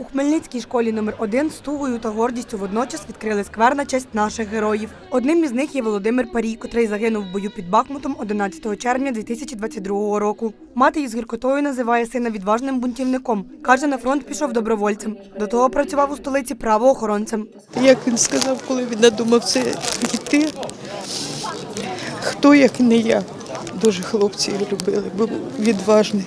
У Хмельницькій школі номер 1 з тугою та гордістю водночас відкрили сквер на честь наших героїв. Одним із них є Володимир Парій, котрий загинув в бою під Бахмутом 11 червня 2022 року. Мати із гіркотою називає сина відважним бунтівником. Каже, на фронт пішов добровольцем. До того працював у столиці правоохоронцем. Як він сказав, коли він надумав це йти, хто як не я. Дуже хлопці його любили, був відважний.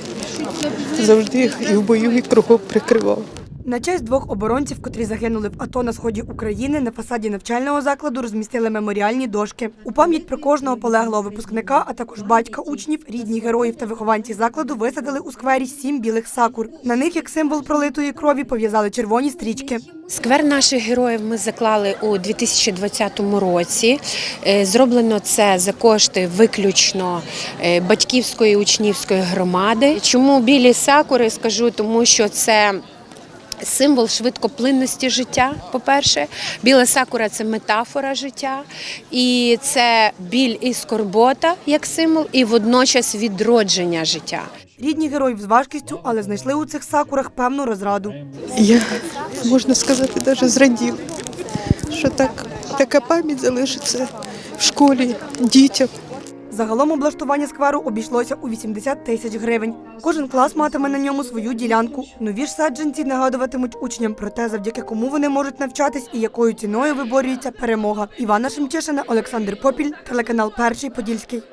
Завжди їх і в бою, і кругом прикривав. На честь двох оборонців, котрі загинули в АТО на сході України, на фасаді навчального закладу розмістили меморіальні дошки. У пам'ять про кожного полеглого випускника, а також батька учнів, рідні героїв та вихованці закладу висадили у сквері сім білих сакур. На них, як символ пролитої крові, пов'язали червоні стрічки. Сквер наших героїв ми заклали у 2020 році. Е, Зроблено це за кошти виключно е, батьківської учнівської громади. Чому білі сакури? Скажу, тому що це. Символ швидкоплинності життя, по-перше, біла сакура це метафора життя, і це біль і скорбота як символ, і водночас відродження життя. Рідні героїв з важкістю, але знайшли у цих сакурах певну розраду. Я, можна сказати, навіть зрадів, що так, така пам'ять залишиться в школі дітям. Загалом облаштування скверу обійшлося у 80 тисяч гривень. Кожен клас матиме на ньому свою ділянку. Нові ж саджанці нагадуватимуть учням про те, завдяки кому вони можуть навчатись і якою ціною виборюється перемога. Івана Шемчишина, Олександр Попіль, телеканал Перший Подільський.